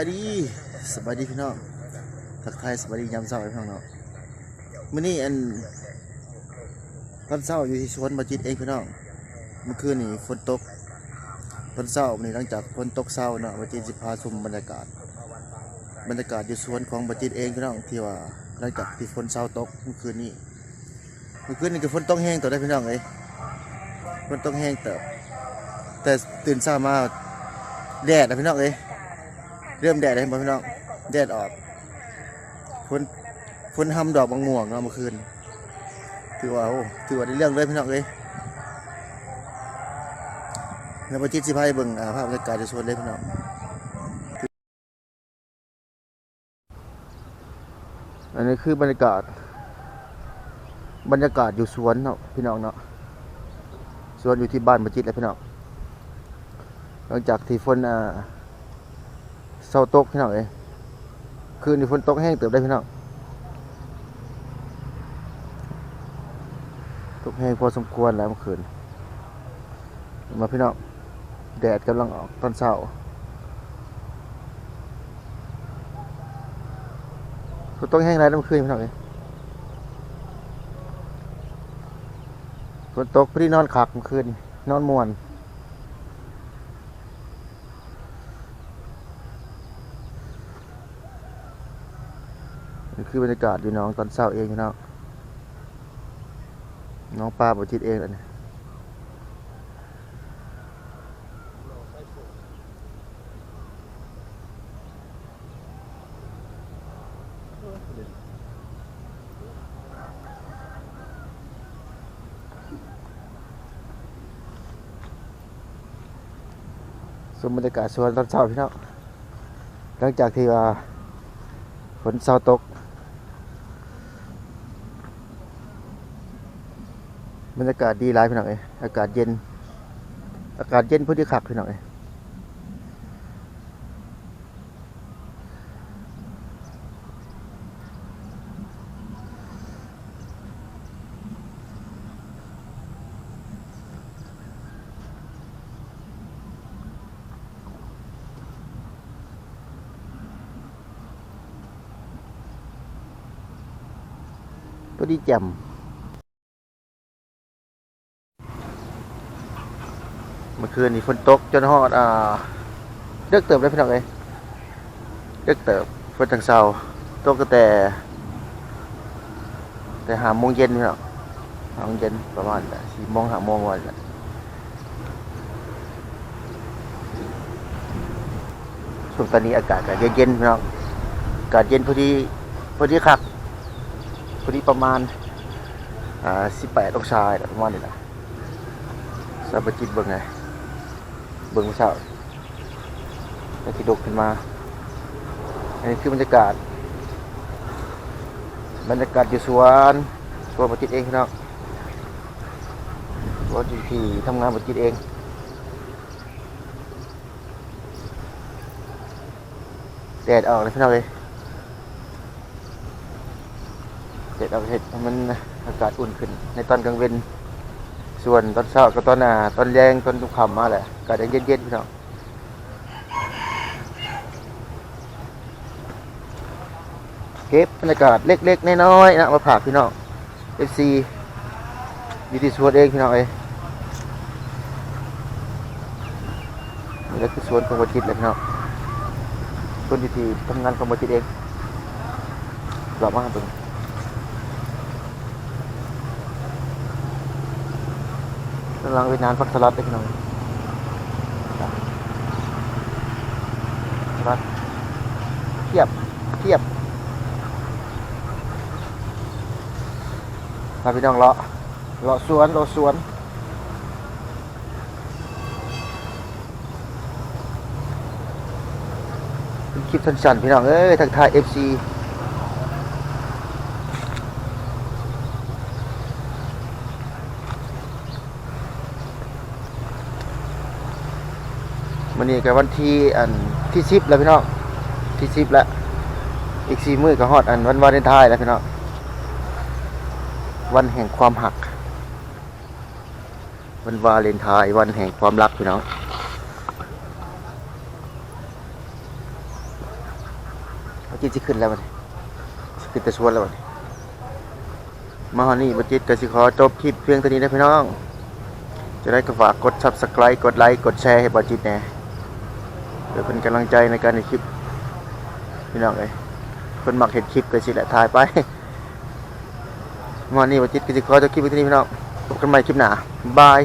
สบายดีสบายดีพี่น้องทักทายสบายดียามเช้าให้พี่น้องเนาะมื้อนี้อันตอนเช้าอยู่ที่สวนมาจิตเองพี่น้องเมื่อคืนนี่ฝนตกตอนเช้ามื้อนี้หลังจากฝนตกเช้าเนาะมาจิตสิพาชมบรรยากาศ บรรยากาศอยู่สวนของมาจิตเองพี่น้องที่ว่าหลังจากที่ฝนเช้าตกเมื่อคืนนี้เมื่อคืนนี่ก็ฝนตกแห้งต่อได้พี่น้องเอ้ยฝนตกแห้งเติบแต่ตื่นเช้ามาแดดนะพี่น้องเอ้ย เริ่มแดดเลยพี่น้องแดดออกฝนฝนทำดอกบางม่วงเนาะเมื่อคืนถือว่าโอ้ถือว่าได้เรื่องเลยพี่น้องเลยแล้วมาจิตสิพายเบิ่งภาพบรรยากาศในสวนเลยพี่น้องอันนี้คือบรรยากาศ บรรยากาศอยู่สวนเนาะพี่น้องเนาะสวนอยู่ที่บ้านมาจิตเลยพี่น้องหลังจากที่ฝนอ่า เศร้าตกพี่น้องเอ้ยคืนนี้ฝนตกแห้งเติบได้พี่น้องตกแห้งพอสมควรแล้วเมื่อคืนมาพี่น้องแดดกำลังออกตอนเช้าฝนตกแห้งไรแล้วเมื่อคืนพี่น้องเอ้ยฝนตกพอดีนอนขักเมื่อคืนนอนม่วน นี่คือบรรยากาศอยู่น้องตอนเช้าเองพี่น้องน้องปลาบทิดเองเลยนี่สมบรรยากาศสวนตอนเช้าพี่น้องหลังจากที่ว่าฝนเช้าตก บรรยากาศดีหลายพี่น้องเอ้ยอากาศเย็น อากาศเย็นพอดีคักพี่น้องเอ้ยพอดีแจ่ม เมื่อคืนนี่ฝนตกจนฮอดอ่าเลิกเติบเลยพี่น้องเอ้ยเลิกเติบฝนทางเช้าตกก็แต่ แต่หาโมงเย็นพี่น้องหาโมงเย็นประมาณสี่โมงหาโมงวันละช่วงตอนนี้อากาศก็เย็นๆพี่น้องอากาศเย็นพอดีพอดีคักพอดีประมาณอ่าสิบแปดองศาประมาณนี้แหละสบายจิตเบิ่งไง เบิ่งเช้าแล้วที่ดกขึ้นมา อันนี้คือบรรยากาศ บรรยากาศอยู่สวนสวนประจิตเองพี่น้องสวนอยู่ที่ทำงานประจิตเองแดดออกเลยพี่น้องเลยแดดออกเห็ดมันอากาศอุ่นขึ้น ในตอนกลางเวน ส่วนตอนเช้าก็ตอนหนาตอนแรงตอนทุกค่ำมาแหละก็จะเย็นๆพี่น้องเก็บบรรยากาศเล็กๆน้อยๆนะมาฝากพี่น้อง FC อยู่ที่สวนเองพี่น้องเอ้นี่ก็คือสวนของวัจิตเลยพี่น้องสวนที่ทำงานของวัจิตเองกลับมาครับผม กำลังไปนานพักสลัดเล็กน้อยสลัดเทียบเทียบพาพี่น้องเลาะเลาะสวนเลาะสวนเป็นคลิปสั้นๆพี่น้องเอ้ยทักทาย FC มันนี่กับวันที่อันที่สิบแล้วพี่น้องที่สิบแล้วอีกสี่มื้อก็ฮอดอันวันวาเลนไทน์แล้วพี่น้องวันแห่งความหัก วันวาเลนไทน์วันแห่งความรักพี่น้องจิตสิขึ้นแล้วบัดนี้สิขึ้นแต่ชวนแล้วบันมาฮอนี่บ่จิตกสิขอจบคลิปเพียงเท่านี้นะพี่น้อง จะได้ก็ฝากกด Subscribe กดไลค์กดแชร์ให้บ่จิตแน่ เดี๋ยวเป็นกำลังใจในการในคลิปพี่น้องเอ้ยคนมักเห็ดคลิปก็สิแหละถ่ายไปมาฮอนี่วันจิตก็สิขอจะคลิปไว้เท่นี่พี่น้องพบกันใหม่คลิปหน้าบาย